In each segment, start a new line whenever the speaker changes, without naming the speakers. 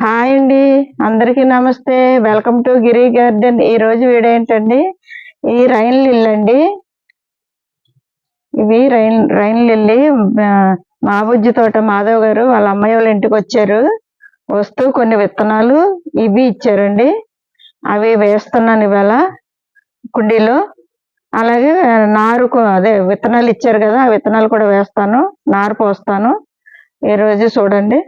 Hi అండి. అందరికీ నమస్తే. Welcome to Giri garden. ఈ రోజు వీడియో ఏంటండి? ఈ రైన్ లిల్లండి ఇవి రైన్ రైన్ లిల్లి. మా బుజ్జి తోట మాధవ్ గారు వాళ్ళ అమ్మాయి వాళ్ళ ఇంటికి వచ్చారు. వస్తూ కొన్ని విత్తనాలు ఇవి ఇచ్చారండి. అవి వేస్తున్నాను ఇవాళ కుండీలో. అలాగే నారు అదే విత్తనాలు ఇచ్చారు కదా ఆ విత్తనాలు కూడా వేస్తాను. నారు పోస్తాను. ఈ రోజు చూడండి.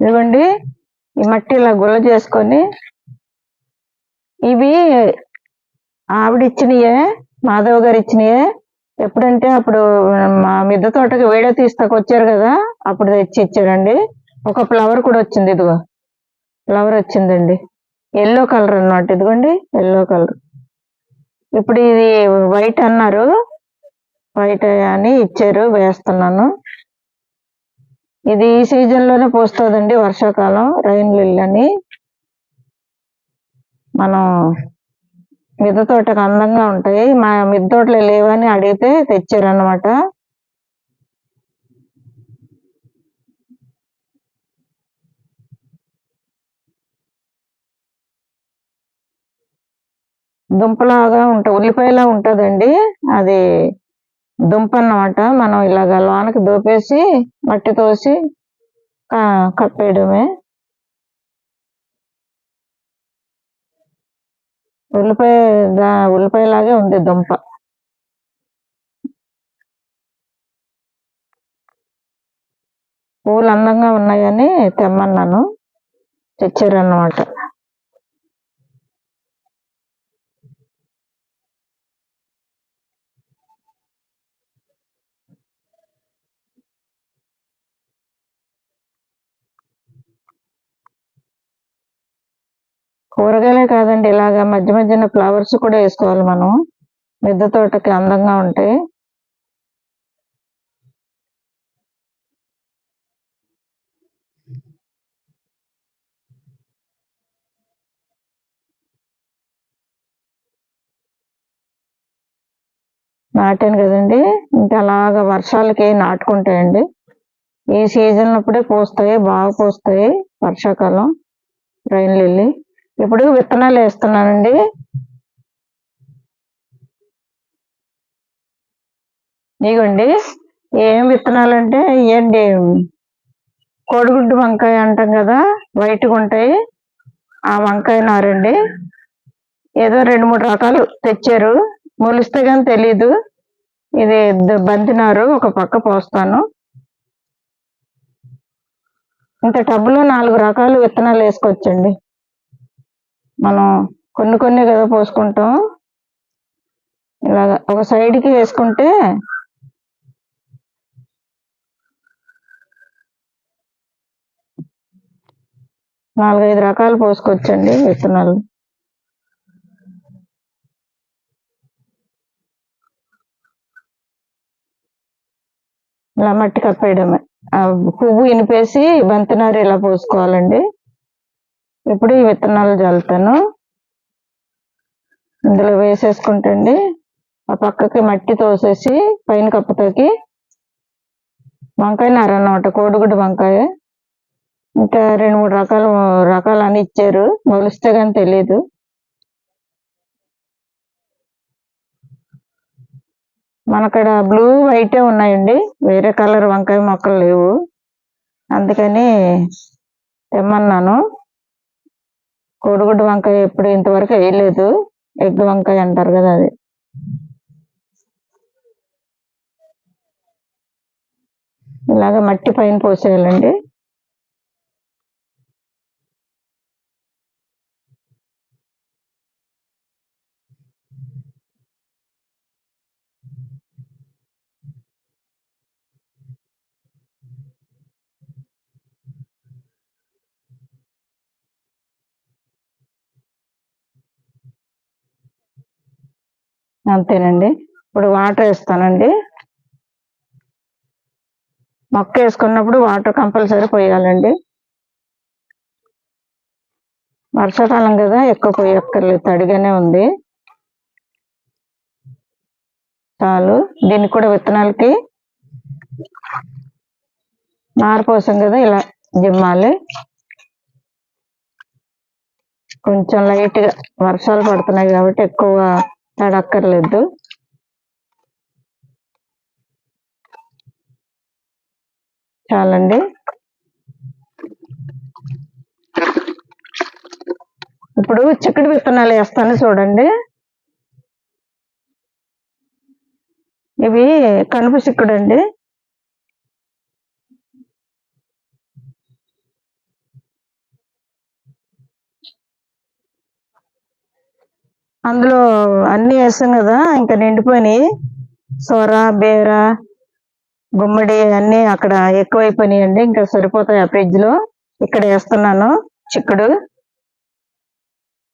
ఇదిగోండి ఈ మట్టి ఇలా గుల్ల చేసుకొని ఇవి ఆవిడ ఇచ్చినయే మాధవ్ గారు ఇచ్చినయే ఎప్పుడంటే అప్పుడు మా మిద్ద తోటకి వీడియో తీసుకొచ్చారు కదా అప్పుడు తెచ్చి ఇచ్చారండి ఒక ఫ్లవర్ కూడా వచ్చింది ఇదిగో ఫ్లవర్ వచ్చిందండి. ఎల్లో కలర్ అన్నమాట ఇదిగోండి ఎల్లో కలర్. ఇప్పుడు ఇది వైట్ అన్నారు వైట్ అని ఇచ్చారు వేస్తున్నాను. ఇది ఈ సీజన్లోనే పోస్తుందండి వర్షాకాలం రైన్ లిల్ అని. మనం మిద్దె తోటకు అందంగా ఉంటాయి. మా మిద్ద తోటలో లేవని అడిగితే తెచ్చారన్నమాట. దుంపలాగా ఉంటా ఉల్లిపాయలా ఉంటుందండి. అది దుంప అన్నమాట మనం ఇలాగ లోనకి దోపేసి మట్టి తోసి కప్పేయడమే. ఉల్లిపాయ దా- ఉల్లిపాయలాగే ఉంది దుంప. పూలు అందంగా ఉన్నాయని తెమ్మన్నాను. తెచ్చారన్నమాట. కూరగాయలే కాదండి ఇలాగ మధ్య మధ్యన ఫ్లవర్స్ కూడా వేసుకోవాలి మనం. మిద్దె తోటకి అందంగా ఉంటాయి నాటాను కదండి ఇంకా అలాగ వర్షాలకి నాటుకుంటాయండి. ఈ సీజన్ అప్పుడే పోస్తాయి బాగా పోస్తాయి వర్షాకాలం రైన్ లిల్లీ ఇప్పుడు విత్తనాలు వేస్తున్నానండి? ఇగోండి ఏం విత్తనాలు అంటే ఏంటి కోడిగుడ్డు వంకాయ అంటాం కదా వైట్గా ఉంటాయి. ఆ వంకాయ నారండి. ఏదో రెండు మూడు రకాలు తెచ్చారు. మొలిస్తే కానీ తెలీదు. ఇది బంతి నారు ఒక పక్క పోస్తాను. ఇంత టబ్బులో నాలుగు రకాలు విత్తనాలు వేసుకోవచ్చండి. మనం కొన్ని కొన్ని కదా పోసుకుంటాం. ఇలాగ ఒక సైడ్కి వేసుకుంటే నాలుగైదు రకాలు పోసుకోవచ్చండి విత్తనాలు. ఇలా మట్టి కప్పేయడమే. పువ్వు ఇనిపేసి బంతినారు ఇలా పోసుకోవాలండి. ఇప్పుడు ఈ విత్తనాలు చల్లుతాను ఇందులో వేసేసుకుంటండి. ఆ పక్కకి మట్టి తోసేసి పైన కప్పుతోకి వంకాయ నార కోడిగుడ్డు వంకాయ. ఇంకా రెండు మూడు రకాలు రకాలు అని ఇచ్చారు. మొలిస్తే కానీ తెలియదు మనకడ బ్లూ వైటే ఉన్నాయండి. వేరే కలర్ వంకాయ మొక్కలు లేవు. అందుకని తెమ్మన్నాను. కోడిగుడ్డు వంకాయ ఎప్పుడు ఇంతవరకు వేయలేదు. ఎగ్ వంకాయ అంటారు కదా అది. ఇలాగ మట్టి పైన పోసేయాలండి. అంతేనండి. ఇప్పుడు వాటర్ వేస్తానండి. మొక్క వేసుకున్నప్పుడు వాటర్ కంపల్సరీ పోయాలండి. వర్షాకాలం కదా ఎక్కువ పోయక్కర్లేదు తడిగానే ఉంది. చాలు దీనికి కూడా విత్తనాలకి నారు పోసాం కదా ఇలా జిమ్మాలి. కొంచెం లైట్గా వర్షాలు పడుతున్నాయి కాబట్టి ఎక్కువ తడక్కర్లేదు. చాలండి. ఇప్పుడు చిక్కుడు విత్తనాలు వేస్తాను చూడండి. ఇవి కనుపు చిక్కుడు అండి అందులో అన్ని వేస్తాం కదా ఇంకా నిండిపోయినాయి. సొర బేర గుమ్మడి అన్ని అక్కడ ఎక్కువైపోయినాయండి ఇంకా సరిపోతాయి ఆ ఫ్రిడ్జ్లో. ఇక్కడ వేస్తున్నాను చిక్కుడు.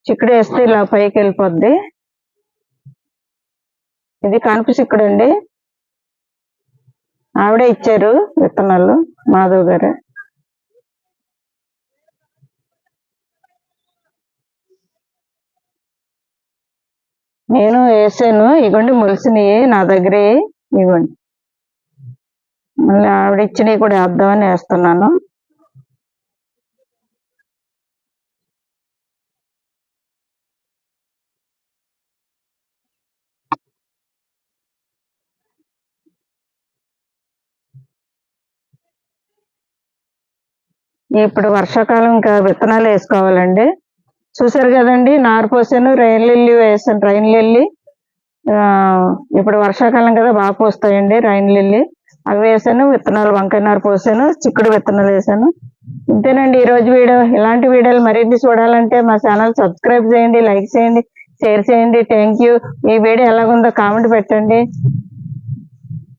చిక్కుడు వేస్తే ఇలా పైకి వెళ్ళిపోద్ది. ఇది కనుపు చిక్కుడు అండి. ఆవిడే ఇచ్చారు విత్తనాలు మాధవ్ గారు. నేను వేసాను. ఇగోండి ములిసినవి నా దగ్గరే. ఇవ్వండి మళ్ళీ ఆవిడ ఇచ్చినవి కూడా వేద్దామని వేస్తున్నాను. ఇప్పుడు వర్షాకాలం ఇంకా విత్తనాలు వేసుకోవాలండి. చూసారు కదండి నారు పోసాను రైన్ లిల్లీ వేసాను. రైన్ లిల్లీ ఇప్పుడు వర్షాకాలం కదా బాగా పోస్తాయండి రైన్ లిల్లీ. అవి వేసాను విత్తనాలు వంకాయ నారు పోసాను చిక్కుడు విత్తనాలు వేసాను. ఇంతేనండి ఈరోజు వీడియో. ఇలాంటి వీడియోలు మరిన్ని చూడాలంటే మా ఛానల్ సబ్స్క్రైబ్ చేయండి లైక్ చేయండి షేర్ చేయండి. థ్యాంక్ యూ ఈ వీడియో ఎలాగుందో కామెంట్ పెట్టండి.